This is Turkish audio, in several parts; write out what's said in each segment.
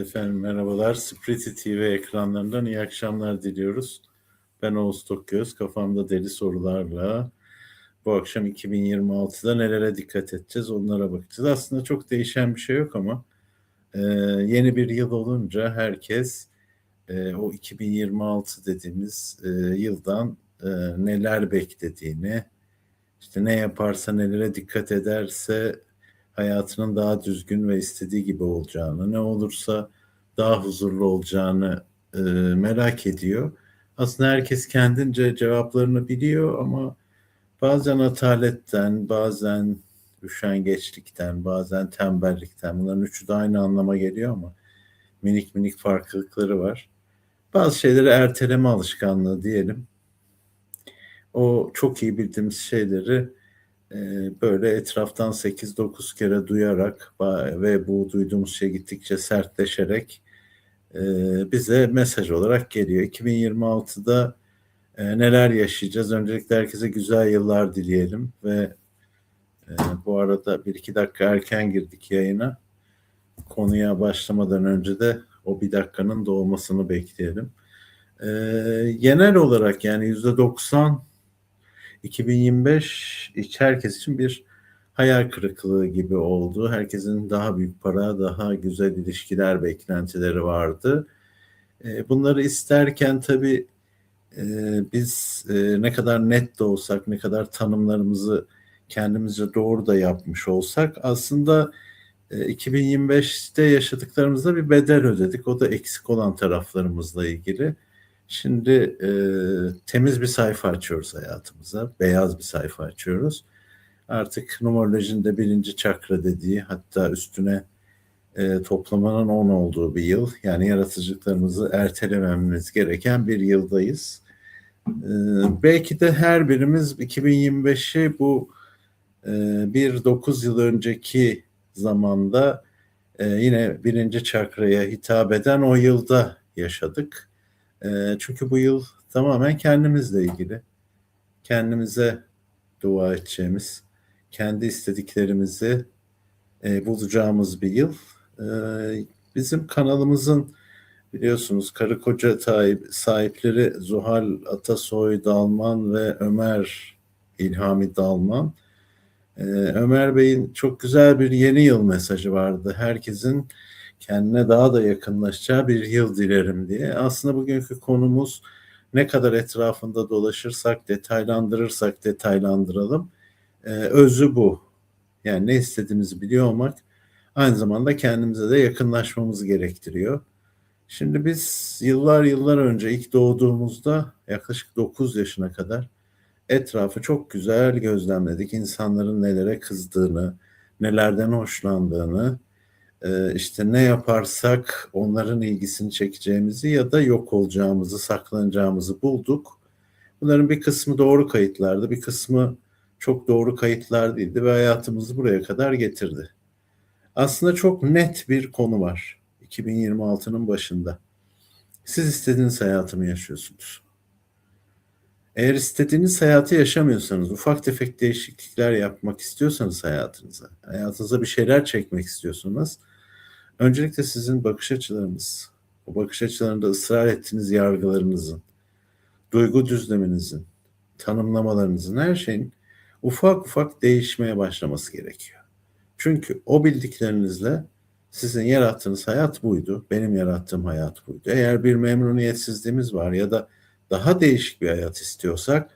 Efendim merhabalar. Spriti TV ekranlarından iyi akşamlar diliyoruz. Ben Oğuz Tokgöz. Kafamda deli sorularla bu akşam 2026'da nelere dikkat edeceğiz onlara bakacağız. Aslında çok değişen bir şey yok ama e, yeni bir yıl olunca herkes e, o 2026 dediğimiz e, yıldan e, neler beklediğini, işte ne yaparsa nelere dikkat ederse hayatının daha düzgün ve istediği gibi olacağını, ne olursa daha huzurlu olacağını e, merak ediyor. Aslında herkes kendince cevaplarını biliyor ama bazen ataletten, bazen üşengeçlikten, bazen tembellikten bunların üçü de aynı anlama geliyor ama minik minik farklılıkları var. Bazı şeyleri erteleme alışkanlığı diyelim. O çok iyi bildiğimiz şeyleri böyle etraftan 8-9 kere duyarak ve bu duyduğumuz şey gittikçe sertleşerek e, bize mesaj olarak geliyor. 2026'da e, neler yaşayacağız? Öncelikle herkese güzel yıllar dileyelim ve e, bu arada bir iki dakika erken girdik yayına. Konuya başlamadan önce de o bir dakikanın doğmasını bekleyelim. Genel olarak yani yüzde 90 2025 herkes için bir hayal kırıklığı gibi oldu. Herkesin daha büyük para, daha güzel ilişkiler beklentileri vardı. E, bunları isterken tabii e, biz e, ne kadar net de olsak, ne kadar tanımlarımızı kendimizce doğru da yapmış olsak aslında 2025'te yaşadıklarımızda bir bedel ödedik. O da eksik olan taraflarımızla ilgili. Şimdi e, temiz bir sayfa açıyoruz hayatımıza. Beyaz bir sayfa açıyoruz. Artık numerolojinin de birinci çakra dediği hatta üstüne e, toplamanın on olduğu bir yıl. Yani yaratıcılıklarımızı ertelememiz gereken bir yıldayız. E, belki de her birimiz 2025'i bu e, bir dokuz yıl önceki zamanda e, yine birinci çakraya hitap eden o yılda yaşadık e, çünkü bu yıl tamamen kendimizle ilgili. Kendimize dua edeceğimiz, kendi istediklerimizi e, bulacağımız bir yıl. E, bizim kanalımızın biliyorsunuz karı koca sahipleri Zuhal Atasoy Dalman ve Ömer İlhami Dalman. Ee, Ömer Bey'in çok güzel bir yeni yıl mesajı vardı. Herkesin kendine daha da yakınlaşacağı bir yıl dilerim diye. Aslında bugünkü konumuz ne kadar etrafında dolaşırsak, detaylandırırsak detaylandıralım. Ee, özü bu. Yani ne istediğimizi biliyor olmak aynı zamanda kendimize de yakınlaşmamız gerektiriyor. Şimdi biz yıllar yıllar önce ilk doğduğumuzda yaklaşık 9 yaşına kadar etrafı çok güzel gözlemledik. İnsanların nelere kızdığını, nelerden hoşlandığını, işte ne yaparsak onların ilgisini çekeceğimizi ya da yok olacağımızı, saklanacağımızı bulduk. Bunların bir kısmı doğru kayıtlardı, bir kısmı çok doğru kayıtlar değildi ve hayatımızı buraya kadar getirdi. Aslında çok net bir konu var 2026'nın başında. Siz istediğiniz hayatı mı yaşıyorsunuz? Eğer istediğiniz hayatı yaşamıyorsanız, ufak tefek değişiklikler yapmak istiyorsanız hayatınıza, hayatınıza bir şeyler çekmek istiyorsanız Öncelikle sizin bakış açılarınız, o bakış açılarında ısrar ettiğiniz yargılarınızın, duygu düzleminizin, tanımlamalarınızın her şeyin ufak ufak değişmeye başlaması gerekiyor. Çünkü o bildiklerinizle sizin yarattığınız hayat buydu, benim yarattığım hayat buydu. Eğer bir memnuniyetsizliğimiz var ya da daha değişik bir hayat istiyorsak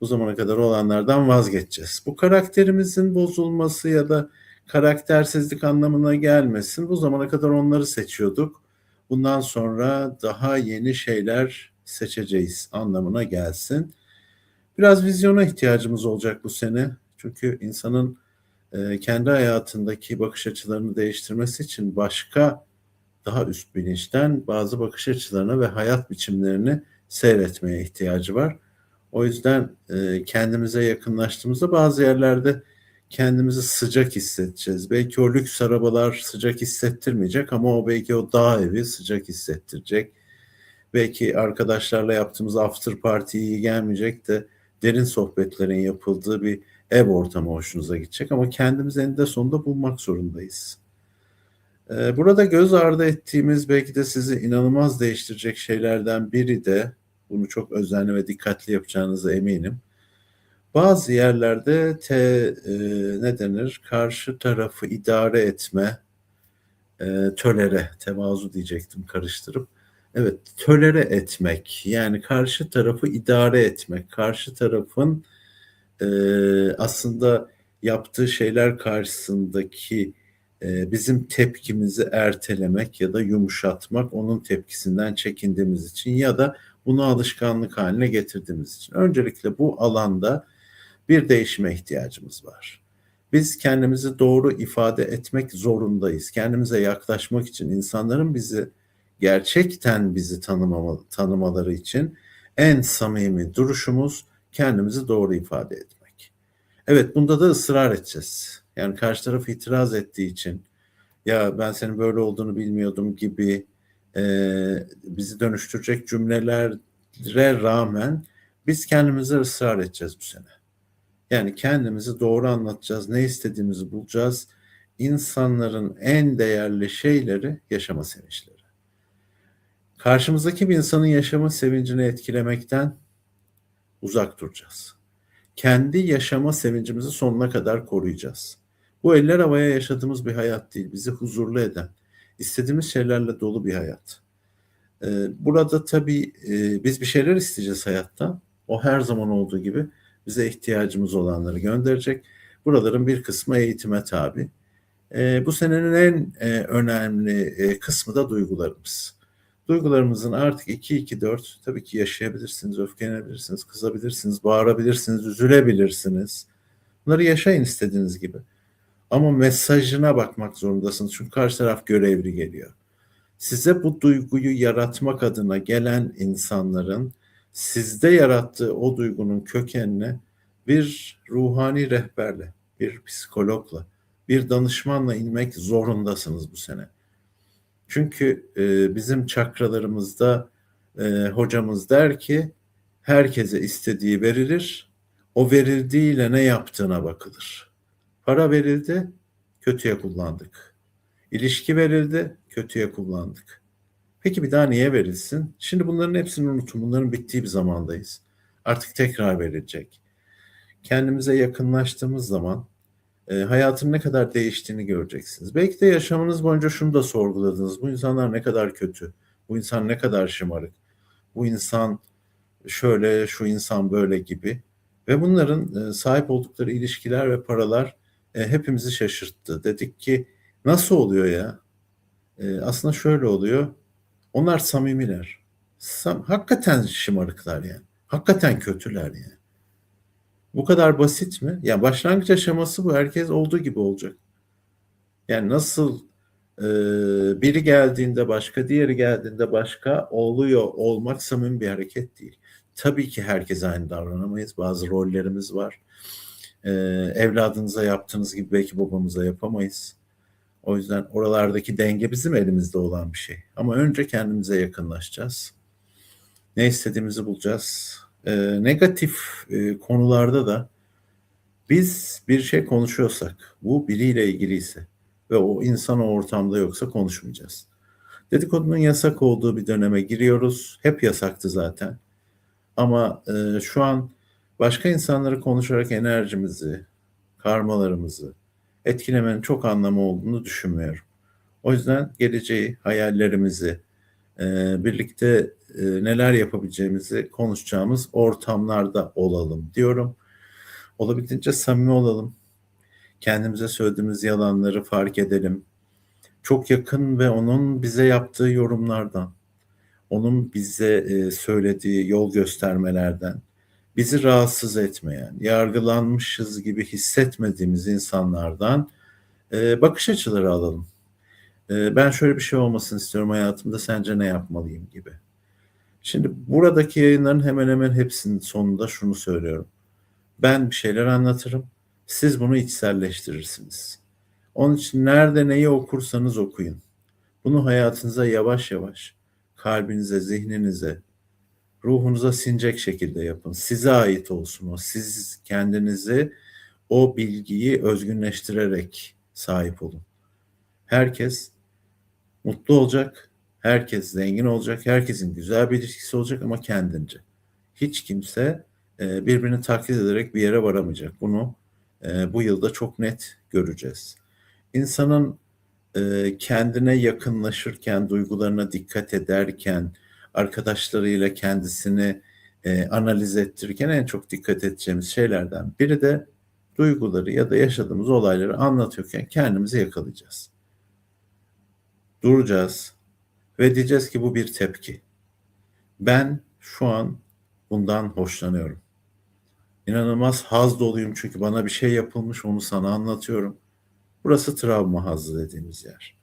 bu zamana kadar olanlardan vazgeçeceğiz. Bu karakterimizin bozulması ya da karaktersizlik anlamına gelmesin. Bu zamana kadar onları seçiyorduk. Bundan sonra daha yeni şeyler seçeceğiz anlamına gelsin. Biraz vizyona ihtiyacımız olacak bu sene. Çünkü insanın e, kendi hayatındaki bakış açılarını değiştirmesi için başka daha üst bilinçten bazı bakış açılarına ve hayat biçimlerini seyretmeye ihtiyacı var. O yüzden e, kendimize yakınlaştığımızda bazı yerlerde kendimizi sıcak hissedeceğiz. Belki o lüks arabalar sıcak hissettirmeyecek ama o belki o dağ evi sıcak hissettirecek. Belki arkadaşlarla yaptığımız after party iyi gelmeyecek de derin sohbetlerin yapıldığı bir ev ortamı hoşunuza gidecek ama kendimizi eninde sonunda bulmak zorundayız. Eee, burada göz ardı ettiğimiz, belki de sizi inanılmaz değiştirecek şeylerden biri de, bunu çok özenli ve dikkatli yapacağınıza eminim. Bazı yerlerde te eee, ne denir, karşı tarafı idare etme, eee, tölere, tevazu diyecektim karıştırıp. Evet, tölere etmek, yani karşı tarafı idare etmek, karşı tarafın, eee, aslında yaptığı şeyler karşısındaki, eee, bizim tepkimizi ertelemek ya da yumuşatmak onun tepkisinden çekindiğimiz için ya da bunu alışkanlık hâline getirdiğimiz için. Öncelikle bu alanda bir değişime ihtiyacımız var. Biz kendimizi doğru ifade etmek zorundayız. Kendimize yaklaşmak için, insanların bizi gerçekten bizi tanımama tanımaları için en samimi duruşumuz kendimizi doğru ifade etmek. Evet, bunda da ısrar edeceğiz. Yani karşı taraf itiraz ettiği için, "Ya, ben senin böyle olduğunu bilmiyordum." gibi, eee, bizi dönüştürecek cümlelere rağmen biz kendimize ısrar edeceğiz bu sene. Yani kendimizi doğru anlatacağız, ne istediğimizi bulacağız. İnsanların en değerli şeyleri yaşama sevinçleri. Karşımızdaki bir insanın yaşama sevincini etkilemekten uzak duracağız. Kendi yaşama sevincimizi sonuna kadar koruyacağız. Bu eller havaya yaşadığımız bir hayat değil, bizi huzurlu eden, istediğimiz şeylerle dolu bir hayat. Eee, burada tabii, eee, biz bir şeyler isteyeceğiz hayattan. O her zaman olduğu gibi bize ihtiyacımız olanları gönderecek. Buraların bir kısmı eğitime tabi. Eee, bu senenin en, eee, önemli, eee, kısmı da duygularımız. Duygularımızın artık 2-2-4 tabii ki yaşayabilirsiniz, öfkelenebilirsiniz, kızabilirsiniz, bağırabilirsiniz, üzülebilirsiniz. Bunları yaşayın istediğiniz gibi. Ama mesajına bakmak zorundasınız çünkü karşı taraf görevli geliyor. Size bu duyguyu yaratmak adına gelen insanların sizde yarattığı o duygunun kökenine bir ruhani rehberle, bir psikologla, bir danışmanla inmek zorundasınız bu sene. Çünkü, eee, bizim çakralarımızda, eee, hocamız der ki, "Herkese istediği verilir, o verildiğiyle ne yaptığına bakılır." Para verildi, kötüye kullandık. İlişki verildi, kötüye kullandık. Peki bir daha niye verilsin? Şimdi bunların hepsini unutun. Bunların bittiği bir zamandayız. Artık tekrar verilecek. Kendimize yakınlaştığımız zaman, eee, hayatın ne kadar değiştiğini göreceksiniz. Belki de yaşamınız boyunca şunu da sorguladınız: Bu insanlar ne kadar kötü, bu insan ne kadar şımarık, bu insan şöyle, şu insan böyle gibi ve bunların, eee, sahip oldukları ilişkiler ve paralar, eee, hepimizi şaşırttı. Dedik ki, "Nasıl oluyor ya?" Eee, aslında şöyle oluyor, onlar samimiler. Sam hakikaten şımarıklar yani. Hakikaten kötüler yani. Bu kadar basit mi? Ya, başlangıç aşaması bu. Herkes olduğu gibi olacak. Yani nasıl, eee, biri geldiğinde başka, diğeri geldiğinde başka oluyor olmak samimi bir hareket değil. Tabii ki herkese aynı davranamayız. Bazı rollerimiz var. Eee, evladınıza yaptığınız gibi belki babamıza yapamayız. O yüzden oralardaki denge bizim elimizde olan bir şey. Ama önce kendimize yakınlaşacağız. Ne istediğimizi bulacağız. Eee, negatif, eee, konularda da biz bir şey konuşuyorsak, bu biriyle ilgiliyse ve o insan o ortamda yoksa konuşmayacağız. Dedikodunun yasak olduğu bir döneme giriyoruz. Hep yasaktı zaten. Ama, eee, şu an başka insanları konuşarak enerjimizi, karmalarımızı etkilemenin çok anlamı olduğunu düşünmüyorum. O yüzden geleceği, hayallerimizi, eee, birlikte, eee, neler yapabileceğimizi konuşacağımız ortamlarda olalım diyorum. Olabildiğince samimi olalım. Kendimize söylediğimiz yalanları fark edelim. Çok yakın ve onun bize yaptığı yorumlardan, onun bize, eee, söylediği yol göstermelerden, bizi rahatsız etmeyen, yargılanmışız gibi hissetmediğimiz insanlardan, eee, bakış açıları alalım. Eee, ben şöyle bir şey olmasını istiyorum hayatımda, sence ne yapmalıyım gibi. Şimdi buradaki yayınların hemen hemen hepsinin sonunda şunu söylüyorum: Ben bir şeyler anlatırım, siz bunu içselleştirirsiniz. Onun için nerede neyi okursanız okuyun. Bunu hayatınıza yavaş yavaş, kalbinize, zihninize, ruhunuza sinecek şekilde yapın. Size ait olsun o. Siz kendinizi o bilgiyi özgünleştirerek sahip olun. Herkes mutlu olacak, herkes zengin olacak, herkesin güzel bir ilişkisi olacak ama kendince. Hiç kimse e, birbirini taklit ederek bir yere varamayacak. Bunu e, bu yılda çok net göreceğiz. İnsanın e, kendine yakınlaşırken, duygularına dikkat ederken, arkadaşlarıyla kendisini e, analiz ettirirken en çok dikkat edeceğimiz şeylerden biri de duyguları ya da yaşadığımız olayları anlatıyorken kendimizi yakalayacağız. Duracağız ve diyeceğiz ki bu bir tepki. Ben şu an bundan hoşlanıyorum. İnanılmaz haz doluyum çünkü bana bir şey yapılmış onu sana anlatıyorum. Burası travma hazzı dediğimiz yer.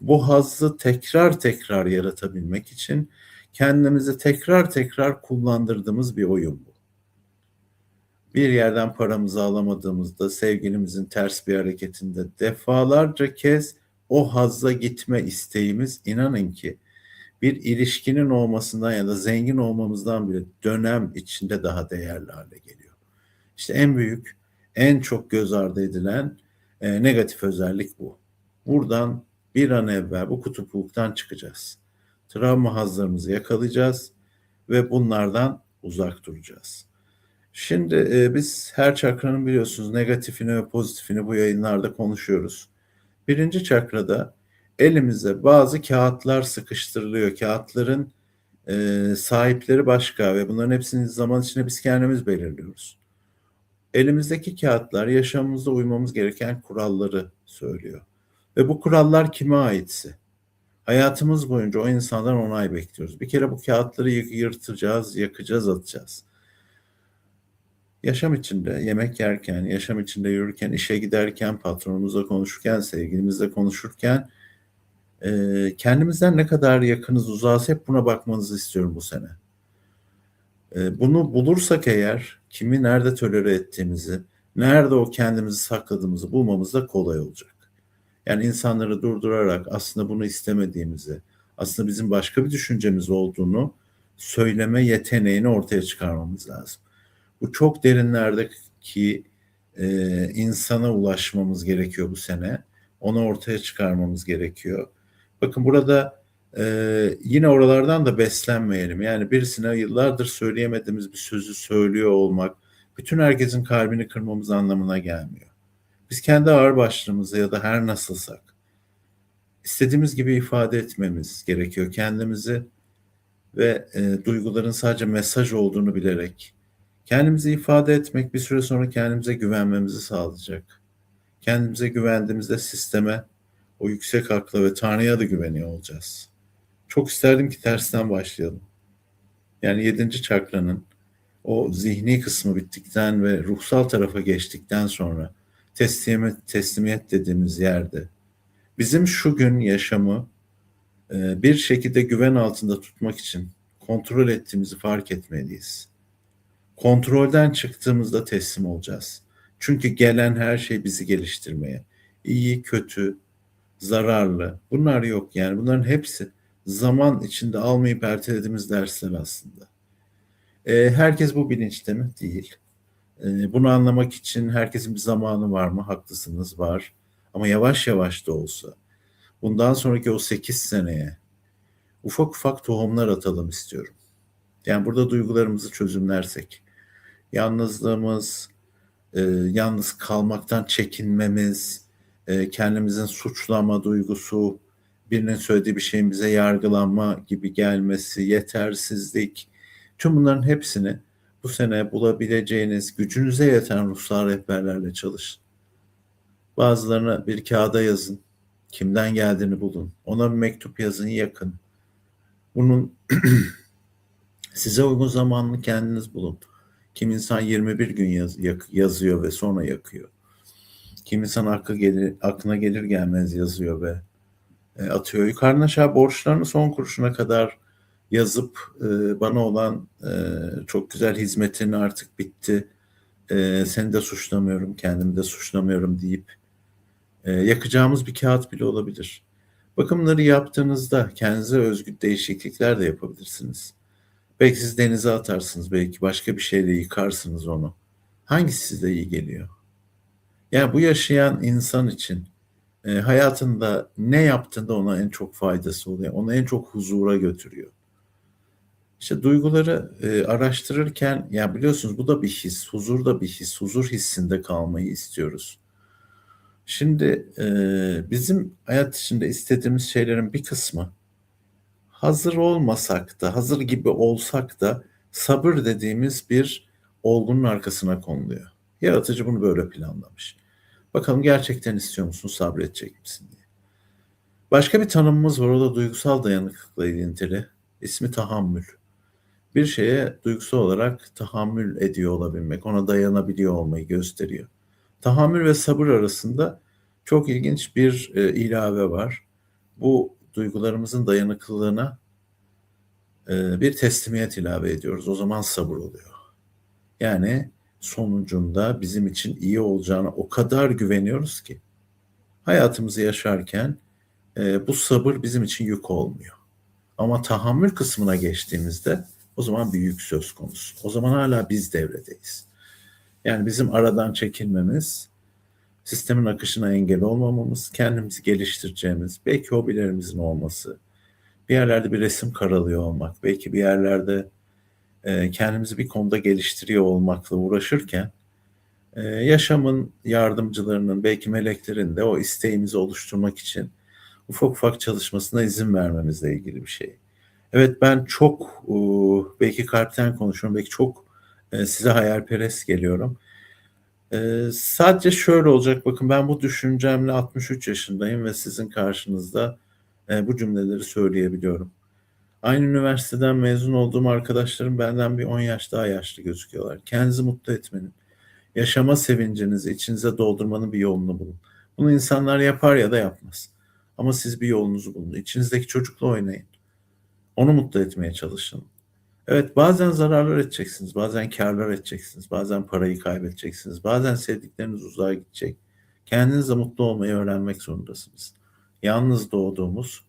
Bu hazzı tekrar tekrar yaratabilmek için kendimizi tekrar tekrar kullandırdığımız bir oyun bu. Bir yerden paramızı alamadığımızda sevgilimizin ters bir hareketinde defalarca kez o hazza gitme isteğimiz inanın ki bir ilişkinin olmasından ya da zengin olmamızdan bile dönem içinde daha değerli hale geliyor. İşte en büyük, en çok göz ardı edilen e, negatif özellik bu. Buradan bir an evvel bu kutupluktan çıkacağız. Travma hazlarımızı yakalayacağız ve bunlardan uzak duracağız. Şimdi e, biz her çakranın biliyorsunuz negatifini ve pozitifini bu yayınlarda konuşuyoruz. Birinci çakrada elimize bazı kağıtlar sıkıştırılıyor. Kağıtların e, sahipleri başka ve bunların hepsini zaman içinde biz kendimiz belirliyoruz. Elimizdeki kağıtlar yaşamımızda uymamız gereken kuralları söylüyor. Ve bu kurallar kime aitse. Hayatımız boyunca o insandan onay bekliyoruz. Bir kere bu kağıtları yırtacağız, yakacağız, atacağız. Yaşam içinde, yemek yerken, yaşam içinde yürürken, işe giderken, patronumuzla konuşurken, sevgilimizle konuşurken e, kendimizden ne kadar yakınız, uzağız hep buna bakmanızı istiyorum bu sene. E, bunu bulursak eğer kimi nerede tolere ettiğimizi, nerede o kendimizi sakladığımızı bulmamız da kolay olacak. Yani insanları durdurarak aslında bunu istemediğimizi, aslında bizim başka bir düşüncemiz olduğunu söyleme yeteneğini ortaya çıkarmamız lazım. Bu çok derinlerdeki e, insana ulaşmamız gerekiyor bu sene. Onu ortaya çıkarmamız gerekiyor. Bakın burada e, yine oralardan da beslenmeyelim. Yani birisine yıllardır söyleyemediğimiz bir sözü söylüyor olmak, bütün herkesin kalbini kırmamız anlamına gelmiyor. Biz kendi ağır başlığımızı ya da her nasılsak istediğimiz gibi ifade etmemiz gerekiyor kendimizi ve e, duyguların sadece mesaj olduğunu bilerek kendimizi ifade etmek bir süre sonra kendimize güvenmemizi sağlayacak. Kendimize güvendiğimizde sisteme, o yüksek akla ve Tanrı'ya da güveniyor olacağız. Çok isterdim ki tersten başlayalım. Yani yedinci çakranın o zihni kısmı bittikten ve ruhsal tarafa geçtikten sonra teslimiyet, teslimiyet dediğimiz yerde bizim şu gün yaşamı e, bir şekilde güven altında tutmak için kontrol ettiğimizi fark etmeliyiz. Kontrolden çıktığımızda teslim olacağız. Çünkü gelen her şey bizi geliştirmeye. İyi, kötü, zararlı. Bunlar yok yani bunların hepsi zaman içinde almayıp ertelediğimiz dersler aslında. E, herkes bu bilinçte mi? Değil. E, bunu anlamak için herkesin bir zamanı var mı? Haklısınız var. Ama yavaş yavaş da olsa bundan sonraki o 8 seneye ufak ufak tohumlar atalım istiyorum. Yani burada duygularımızı çözümlersek, yalnızlığımız, e, yalnız kalmaktan çekinmemiz, e, kendimizin suçlama duygusu, birinin söylediği bir şeyin bize yargılanma gibi gelmesi, yetersizlik, tüm bunların hepsini bu sene bulabileceğiniz gücünüze yeten ruhsal rehberlerle çalışın. Bazılarına bir kağıda yazın. Kimden geldiğini bulun. Ona bir mektup yazın, yakın. Bunun size uygun zamanını kendiniz bulun. Kim insan 21 gün yaz, yak, yazıyor ve sonra yakıyor. Kim insan aklı gelir, aklına gelir gelmez yazıyor ve e, atıyor. Yukarıdan aşağı borçlarını son kuruşuna kadar yazıp e, bana olan e, çok güzel hizmetin artık bitti. E, seni de suçlamıyorum, kendimi de suçlamıyorum deyip e, yakacağımız bir kağıt bile olabilir. Bakımları yaptığınızda kendinize özgü değişiklikler de yapabilirsiniz. Belki siz denize atarsınız, belki başka bir şeyle yıkarsınız onu. Hangisi size iyi geliyor? Yani bu yaşayan insan için eee, hayatında ne yaptığında ona en çok faydası oluyor. Onu en çok huzura götürüyor. İşte duyguları, eee, araştırırken ya biliyorsunuz bu da bir his, huzur da bir his. Huzur hissinde kalmayı istiyoruz. Şimdi, eee, bizim hayat içinde istediğimiz şeylerin bir kısmı hazır olmasak da, hazır gibi olsak da sabır dediğimiz bir olgunun arkasına konuluyor. Yaratıcı bunu böyle planlamış. Bakalım gerçekten istiyor musun, sabredecek misin diye. Başka bir tanımımız var, o da duygusal dayanıklılıkla ilintili. İsmi tahammül. Bir şeye duygusal olarak tahammül ediyor olabilmek, ona dayanabiliyor olmayı gösteriyor. Tahammül ve sabır arasında çok ilginç bir, eee, ilave var. Bu duygularımızın dayanıklılığına, eee, bir teslimiyet ilave ediyoruz. O zaman sabır oluyor. Yani sonucunda bizim için iyi olacağına o kadar güveniyoruz ki hayatımızı yaşarken, eee, bu sabır bizim için yük olmuyor. Ama tahammül kısmına geçtiğimizde o zaman bir yük söz konusu. O zaman hâlâ biz devredeyiz. Yani bizim aradan çekilmemiz, sistemin akışına engel olmamamız, kendimizi geliştireceğimiz, belki hobilerimizin olması, bir yerlerde bir resim karalıyor olmak, belki bir yerlerde, eee, kendimizi bir konuda geliştiriyor olmakla uğraşırken, eee, yaşamın yardımcılarının, belki meleklerin de o isteğimizi oluşturmak için ufak ufak çalışmasına izin vermemizle ilgili bir şey. Evet, ben çok, uuu, belki kalpten konuşuyorum, belki çok, eee, size hayalperest geliyorum. Eee, sadece şöyle olacak, bakın ben bu düşüncemle 63 yaşındayım ve sizin karşınızda, bu cümleleri söyleyebiliyorum. Aynı üniversiteden mezun olduğum arkadaşlarım benden bir 10 yaş daha yaşlı gözüküyorlar. Kendinizi mutlu etmenin, yaşama sevincinizi içinize doldurmanın bir yolunu bulun. Bunu insanlar yapar ya da yapmaz. Ama siz bir yolunuzu bulun. İçinizdeki çocukla oynayın. Onu mutlu etmeye çalışın. Evet, bazen zararlar edeceksiniz, bazen kârlar edeceksiniz, bazen parayı kaybedeceksiniz, bazen sevdikleriniz uzağa gidecek. Kendinizle mutlu olmayı öğrenmek zorundasınız. Yalnız doğduğumuz,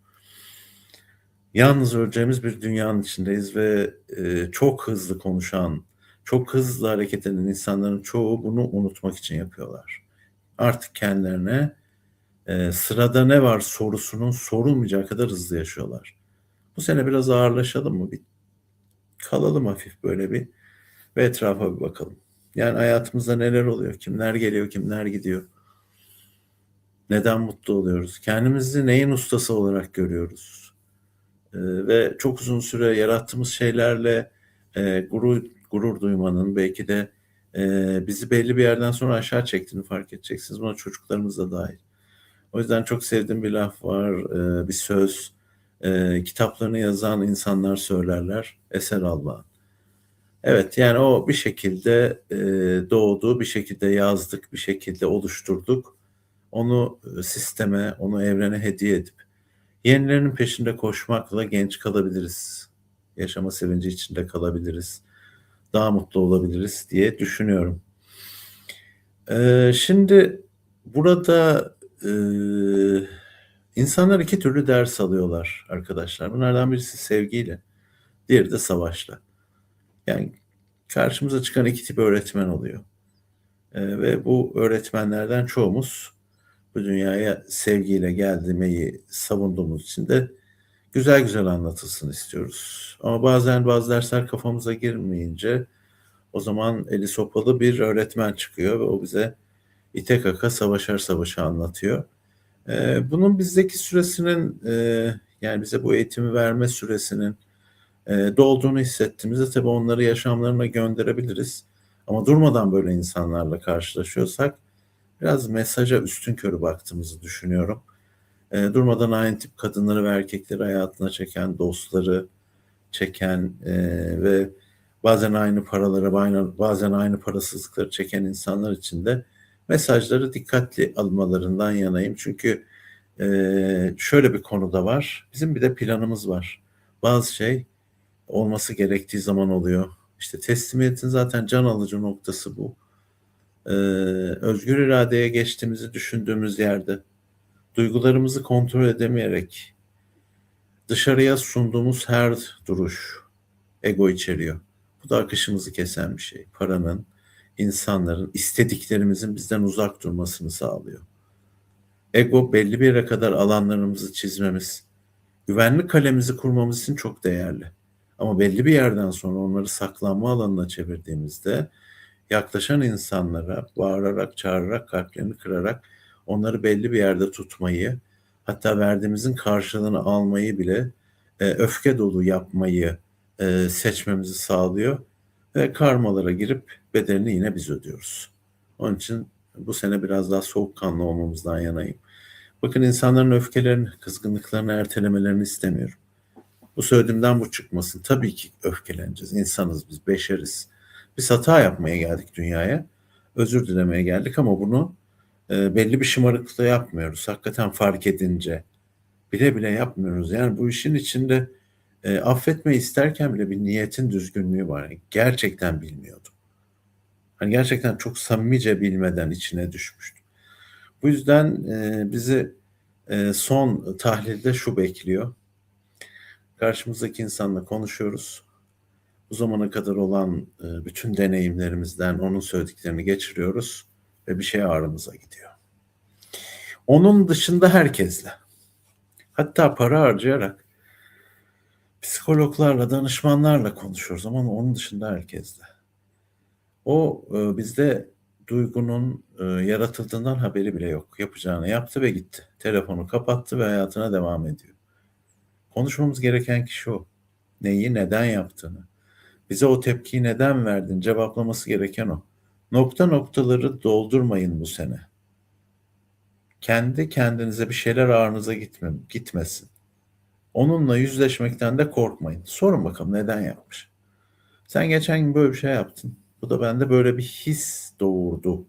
yalnız öleceğimiz bir dünyanın içindeyiz ve, eee, çok hızlı konuşan, çok hızlı hareket eden insanların çoğu bunu unutmak için yapıyorlar. Artık kendilerine, eee, "Sırada ne var?" sorusunun sorulmayacağı kadar hızlı yaşıyorlar. Bu sene biraz ağırlaşalım mı? Bir kalalım hafif böyle bir ve etrafa bir bakalım. Yani hayatımızda neler oluyor? Kimler geliyor, kimler gidiyor? Neden mutlu oluyoruz? Kendimizi neyin ustası olarak görüyoruz? Eee, ve çok uzun süre yarattığımız şeylerle, eee, gurur gurur duymanın belki de, eee, bizi belli bir yerden sonra aşağı çektiğini fark edeceksiniz. Buna çocuklarımız da dâhil. O yüzden çok sevdiğim bir laf var, eee, bir söz. Eee, kitaplarını yazan insanlar söylerler, eser Allah'ın. Evet, yani o bir şekilde, eee, doğdu, bir şekilde yazdık, bir şekilde oluşturduk. Onu, ııı, sisteme, onu evrene hediye edip yenilerinin peşinde koşmakla genç kalabiliriz. Yaşama sevinci içinde kalabiliriz. Daha mutlu olabiliriz diye düşünüyorum. Eee, şimdi burada, ııı, insanlar 2 türlü ders alıyorlar arkadaşlar. Bunlardan birisi sevgiyle, diğeri de savaşla. Yani karşımıza çıkan 2 tip öğretmen oluyor. Eee, ve bu öğretmenlerden çoğumuz bu dünyaya sevgiyle gelmeyi savunduğumuz için de güzel güzel anlatılsın istiyoruz. Ama bazen bazı dersler kafamıza girmeyince o zaman eli sopalı bir öğretmen çıkıyor ve o bize ite kaka, savaşa savaşa anlatıyor. Eee, bunun bizdeki süresinin, eee, yani bize bu eğitimi verme süresinin, eee, dolduğunu hissettiğimizde tabii onları yaşamlarına gönderebiliriz. Ama durmadan böyle insanlarla karşılaşıyorsak biraz mesaja üstünkörü baktığımızı düşünüyorum. Eee, durmadan aynı tip kadınları ve erkekleri hayatına çeken, dostları çeken, ve bazen aynı paraları, bayna bazen aynı parasızlıkları çeken insanlar için de mesajları dikkatli almalarından yanayım. Çünkü, eee, şöyle bir konu da var, bizim bir de planımız var. Bazı şey olması gerektiği zaman oluyor. İşte teslimiyetin zaten can alıcı noktası bu. Eee, özgür iradeye geçtiğimizi düşündüğümüz yerde, duygularımızı kontrol edemeyerek dışarıya sunduğumuz her duruş ego içeriyor. Bu da akışımızı kesen bir şey. Paranın, insanların, istediklerimizin bizden uzak durmasını sağlıyor. Ego belli bir yere kadar alanlarımızı çizmemiz, güvenlik kalemizi kurmamız için çok değerli. Ama belli bir yerden sonra onları saklanma alanına çevirdiğimizde yaklaşan insanlara bağırarak, çağırarak, kalplerini kırarak onları belli bir yerde tutmayı, hatta verdiğimizin karşılığını almayı bile e, öfke dolu yapmayı e, seçmemizi sağlıyor ve karmalara girip bedelini yine biz ödüyoruz. Onun için bu sene biraz daha soğukkanlı olmamızdan yanayım. Bakın insanların öfkelerini, kızgınlıklarını ertelemelerini istemiyorum. Bu söylediğimden bu çıkmasın. Tabii ki öfkeleneceğiz. İnsanız biz, beşeriz. Biz hata yapmaya geldik dünyaya. Özür dilemeye geldik ama bunu e, belli bir şımarıklıkla yapmıyoruz. Hakikaten fark edince bile bile yapmıyoruz. Yani bu işin içinde e, affetmeyi isterken bile bir niyetin düzgünlüğü var. Yani gerçekten bilmiyordum. Hani gerçekten çok samimice bilmeden içine düşmüştüm. Bu yüzden e, bizi e, son tahlilde şu bekliyor. Karşımızdaki insanla konuşuyoruz. Bu zamana kadar olan e, bütün deneyimlerimizden onun söylediklerini geçiriyoruz ve bir şey ağrımıza gidiyor. Onun dışında herkesle. Hatta para harcayarak psikologlarla, danışmanlarla konuşuyoruz ama onun dışında herkesle. O e, bizde duygunun e, yaratıldığından haberi bile yok. Yapacağını yaptı ve gitti. Telefonu kapattı ve hayatına devam ediyor. Konuşmamız gereken kişi o. Neyi, neden yaptığını. Bize o tepkiyi neden verdin cevaplaması gereken o. Nokta noktaları doldurmayın bu sene. Kendi kendinize bir şeyler ağrınıza gitme, gitmesin. Onunla yüzleşmekten de korkmayın. Sorun bakalım neden yapmış. Sen geçen gün böyle bir şey yaptın. Bu da bende böyle bir his doğurdu.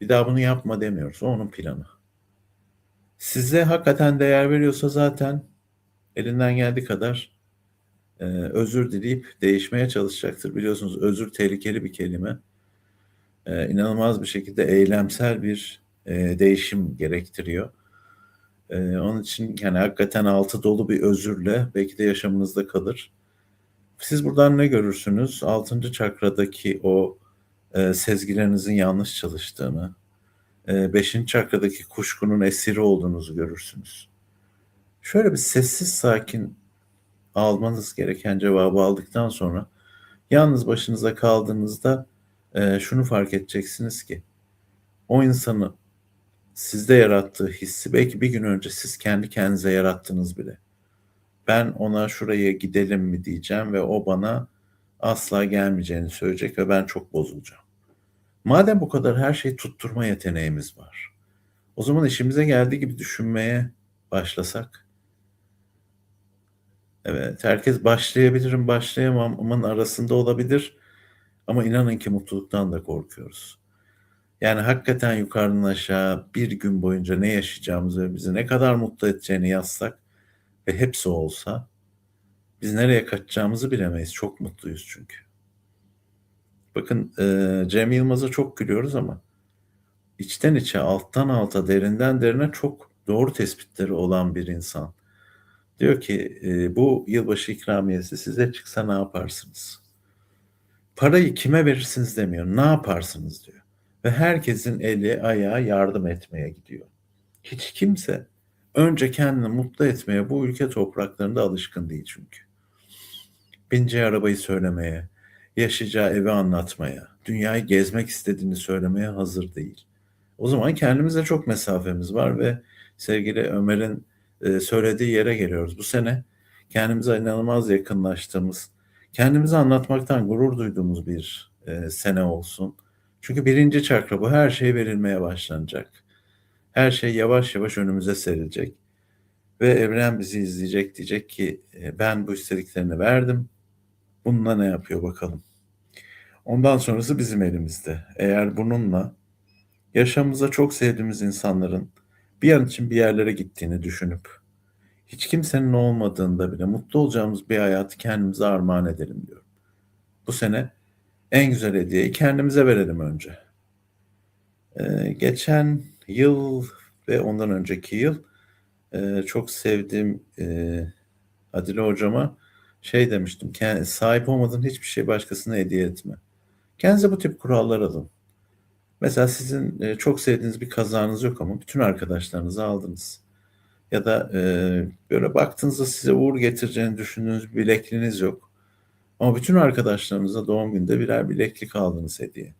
Bir daha bunu yapma demiyoruz. O onun planı. Size hakikaten değer veriyorsa zaten elinden geldiği kadar e, özür dileyip değişmeye çalışacaktır. Biliyorsunuz özür tehlikeli bir kelime. E, inanılmaz bir şekilde eylemsel bir e, değişim gerektiriyor. E, onun için yani hakikaten altı dolu bir özürle belki de yaşamınızda kalır. Siz buradan ne görürsünüz? Altıncı çakradaki o e, sezgilerinizin yanlış çalıştığını, e, beşinci çakradaki kuşkunun esiri olduğunuzu görürsünüz. Şöyle bir sessiz sakin almanız gereken cevabı aldıktan sonra yalnız başınıza kaldığınızda e, şunu fark edeceksiniz ki o insanı sizde yarattığı hissi belki bir gün önce siz kendi kendinize yarattınız bile. Ben ona şuraya gidelim mi diyeceğim ve o bana asla gelmeyeceğini söyleyecek ve ben çok bozulacağım. Madem bu kadar her şeyi tutturma yeteneğimiz var. O zaman işimize geldiği gibi düşünmeye başlasak. Evet, herkes başlayabilirim, başlayamamın arasında olabilir. Ama inanın ki mutluluktan da korkuyoruz. Yani hakikaten yukarıdan aşağı bir gün boyunca ne yaşayacağımızı ve bizi ne kadar mutlu edeceğini yazsak ve hepsi olsa biz nereye kaçacağımızı bilemeyiz. Çok mutluyuz çünkü. Bakın e, Cem Yılmaz'a çok gülüyoruz ama içten içe, alttan alta, derinden derine çok doğru tespitleri olan bir insan. Diyor ki e, bu yılbaşı ikramiyesi size çıksa ne yaparsınız? Parayı kime verirsiniz demiyor. Ne yaparsınız diyor. Ve herkesin eli ayağı yardım etmeye gidiyor. Hiç kimse önce kendini mutlu etmeye bu ülke topraklarında alışkın değil çünkü. Bineceği arabayı söylemeye, yaşayacağı evi anlatmaya, dünyayı gezmek istediğini söylemeye hazır değil. O zaman kendimize çok mesafemiz var ve sevgili Ömer'in e, söylediği yere geliyoruz. Bu sene kendimize inanılmaz yakınlaştığımız, kendimizi anlatmaktan gurur duyduğumuz bir e, sene olsun. Çünkü birinci çakra bu her şey verilmeye başlanacak. Her şey yavaş yavaş önümüze serilecek. Ve evren bizi izleyecek diyecek ki e, ben bu istediklerini verdim. Bununla ne yapıyor bakalım. Ondan sonrası bizim elimizde. Eğer bununla yaşamımıza çok sevdiğimiz insanların bir an için bir yerlere gittiğini düşünüp hiç kimsenin olmadığında bile mutlu olacağımız bir hayatı kendimize armağan edelim diyorum. Bu sene en güzel hediyeyi kendimize verelim önce. Ee, geçen yıl ve ondan önceki yıl e, çok sevdiğim e, Adile hocama şey demiştim. Sahip olmadığın hiçbir şey başkasına hediye etme. Kendinize bu tip kurallar alın. Mesela sizin, eee, çok sevdiğiniz bir kazağınız yok ama bütün arkadaşlarınızı aldınız. Ya da, eee, böyle baktığınızda size uğur getireceğini düşündüğünüz bilekliğiniz yok. Ama bütün arkadaşlarınıza doğum gününde birer bileklik aldınız hediye.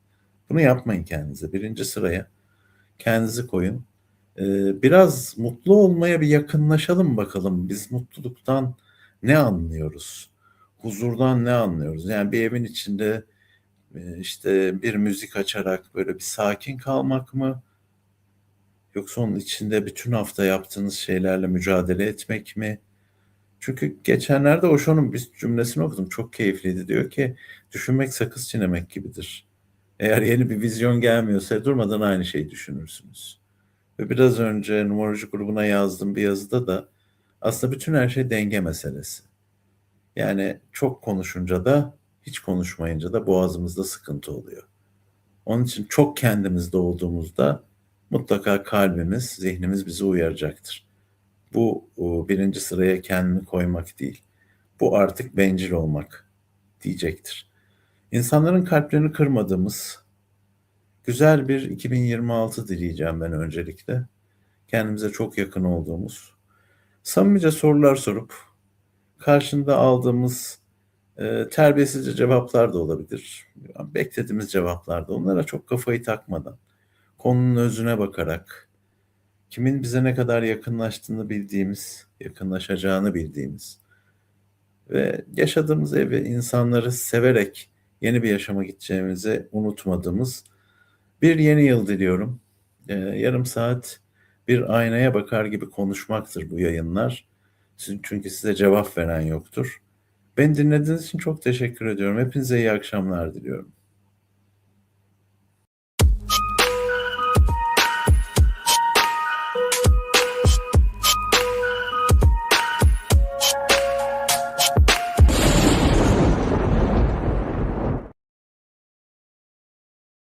Bunu yapmayın kendinize. 1. sıraya kendinizi koyun. Eee, biraz mutlu olmaya bir yakınlaşalım bakalım. Biz mutluluktan ne anlıyoruz? Huzurdan ne anlıyoruz? Yani bir evin içinde, eee, işte, bir müzik açarak böyle bir sakin kalmak mı? Yoksa onun içinde bütün hafta yaptığınız şeylerle mücadele etmek mi? Çünkü geçenlerde Osho'nun bir cümlesini okudum. Çok keyifliydi. Diyor ki, "Düşünmek sakız çiğnemek gibidir." Eğer yeni bir vizyon gelmiyorsa durmadan aynı şeyi düşünürsünüz. Ve biraz önce numeroloji grubuna yazdığım bir yazıda da aslında bütün her şey denge meselesi. Yani çok konuşunca da, hiç konuşmayınca da boğazımızda sıkıntı oluyor. Onun için çok kendimizde olduğumuzda mutlaka kalbimiz, zihnimiz bizi uyaracaktır. Bu, uuu, 1. sıraya kendini koymak değil. Bu artık bencil olmak diyecektir. İnsanların kalplerini kırmadığımız güzel bir 2026 dileyeceğim ben öncelikle. Kendimize çok yakın olduğumuz, samimice sorular sorup karşında aldığımız, eee, terbiyesizce cevaplar da olabilir. Beklediğimiz cevaplar da. Onlara çok kafayı takmadan, konunun özüne bakarak, kimin bize ne kadar yakınlaştığını bildiğimiz, yakınlaşacağını bildiğimiz ve yaşadığımız evi, insanları severek yeni bir yaşama gideceğimizi unutmadığımız bir yeni yıl diliyorum. Eee, yarım saat bir aynaya bakar gibi konuşmaktır bu yayınlar. Çünkü size cevap veren yoktur. Beni dinlediğiniz için çok teşekkür ediyorum. Hepinize iyi akşamlar diliyorum.